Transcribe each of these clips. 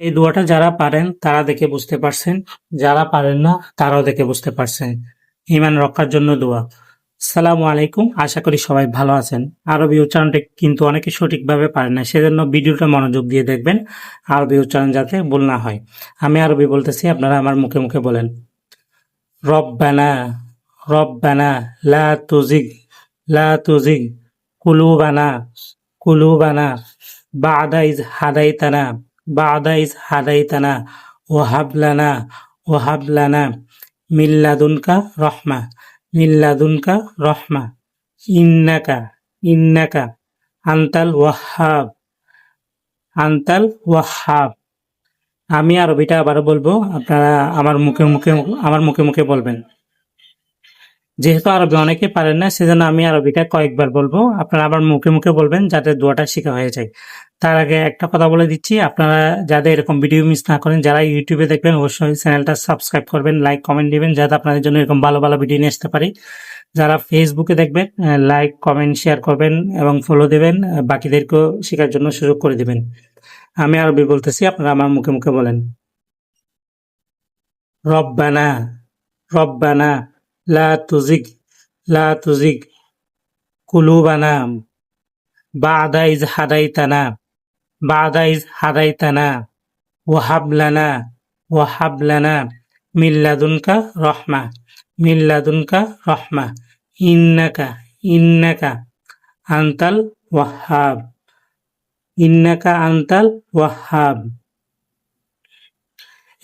এই দোয়াটা যারা পারেন, তারা দেখে বুঝতে পারছেন। যারা পারেন না, তারাও দেখে বুঝতে পারছেন। ইমান রক্ষার জন্য দোয়া। সালামু আলাইকুম। আশা করি সবাই ভালো আছেন। আরবি উচ্চারণটা কিন্তু অনেকে সঠিকভাবে পারেন না, সেজন্য ভিডিওটা মনোযোগ দিয়ে দেখবেন, আরবি উচ্চারণ যাতে ভুল না হয়। আমি আরবি বলতেছি, আপনারা আমার মুখে মুখে বলেন। রব্বানা রব্বানা, লা তুজিগ লা তুজিগ, কুলুবানা কুলুবানা, বাদা ইজ হাদাইতানা। বাদা ইজ হাদাইতানা ওহাব লানা ওহাব লানা, মিল্লাদুনকা রহমা মিল্লাদুনকা রহমা, ইন্নাকা ইন্নাকা, আন্তাল ওয়াহাব আন্তাল ওয়াহাব। আমি আরবিটা আবার বলব, আপনারা আমার মুখে মুখে, আমার মুখে মুখে বলবেন। যেহেতু আরবি অনেকে পারেন না, সেজন্য আমি আরবিটা কয়েকবার বলব। আপনারা আবার মুখে মুখে বলবেন যাতে দোয়াটা শেখা হয়ে যায়। তার আগে একটা কথা বলে দিচ্ছি, আপনারা যাদের এরকম ভিডিও মিস না করেন, যারা ইউটিউবে দেখবেন, অবশ্যই চ্যানেলটা সাবস্ক্রাইব করবেন লাইক কমেন্ট দিবেন, যাতে আপনাদের জন্য এরকম ভালো ভালো ভিডিও নিয়ে আসতে পারি। যারা ফেসবুকে দেখবেন লাইক কমেন্ট শেয়ার করবেন এবং ফলো দেবেন বাকিদেরকেও শেখার জন্য সুযোগ করে দিবেন। আমি আরবি বলতেছি, আপনারা আমার মুখে মুখে বলেন। রব্বানা রব্বানা, লা তুজিগ লা তুজিগ কুলুবানা, বাদা ইজ হাদাইতানা। বাদা ইজ হাদাইতানা ওয়াহাব লানা ওয়াহাব লানা মিল্লাদুনকা রহমা মিল্লাদুনকা রহমা, ইন্নাকা ইন্নাকা আন্তাল ওয়াহাব, ইন্নাকা আন্তাল ওয়াহাব।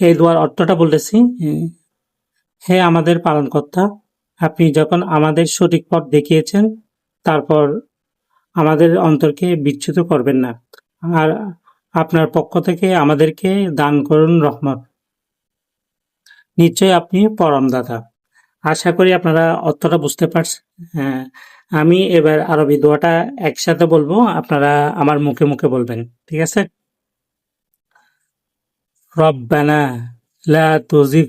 এই দোয়ার অর্থটা বলতেছি, হে আমাদের পালনকর্তা, আপনি যখন আমাদের সঠিক পথ দেখিয়েছেন, তারপর আমাদের অন্তরকে বিচ্যুত করবেন না। আর আপনার পক্ষ থেকে আমাদেরকে দান করুন রহমত। নিশ্চয় আপনি পরম পরমদাতা। আশা করি আপনারা অর্থটা বুঝতে পারছেন। হ্যাঁ আমি এবার আরবি দোয়াটা একসাথে বলব, আপনারা আমার মুখে মুখে বলবেন, ঠিক আছে? রব্বানা লা তুজিগ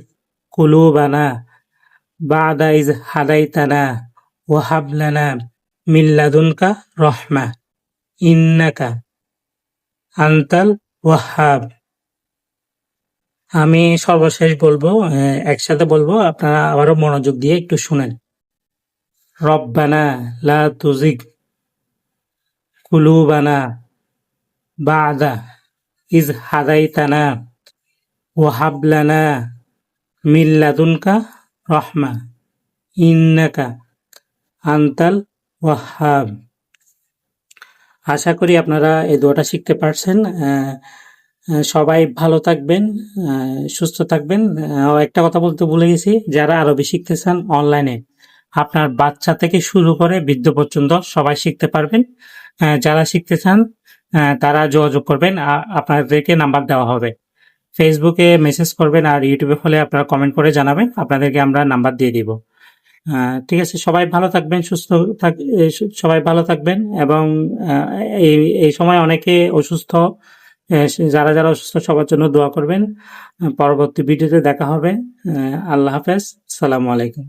কুলুবানা বাদা ইজ হাদাইতানা ওয়াহাব লানা মিন লাদুনকা রহমা ইন্নাকা আন্তাল ওয়াহাব। আমি সর্বশেষ বলব একসাথে বলব, আপনারা আবারও মনোযোগ দিয়ে একটু শুনেন। রব্বানা লা তুজিগ কুলুবানা বাদা ইজ হাদাইতানা ওয়াহাব লানা মিন লাদুনকা রহমা। ইন্নাকা আন্তাল ওয়াহাব। আশা করি আপনারা এই দোয়াটা শিখতে পারছেন। সবাই ভালো থাকবেন সুস্থ থাকবেন। একটা কথা বলতে ভুলে গেছি, যারা আরবি শিখতে চান অনলাইনে, আপনার বাচ্চা থেকে শুরু করে বৃদ্ধ পর্যন্ত সবাই শিখতে পারবেন। যারা শিখতে চান তারা যোগাযোগ করবেন আপনাদেরকে নাম্বার দেওয়া হবে। ফেসবুকে মেসেজ করবেন আর ইউটিউবে হলে আপনারা কমেন্ট করে জানাবেন, আপনাদেরকে আমরা নাম্বার দিয়ে দিব। ঠিক আছে, সবাই ভালো থাকবেন, সুস্থ থাক সবাই ভালো থাকবেন এবং এই এই সময় অনেকে অসুস্থ যারা যারা অসুস্থ সবার জন্য দোয়া করবেন। পরবর্তী ভিডিওতে দেখা হবে। আল্লাহ হাফেজ। সালামু আলাইকুম।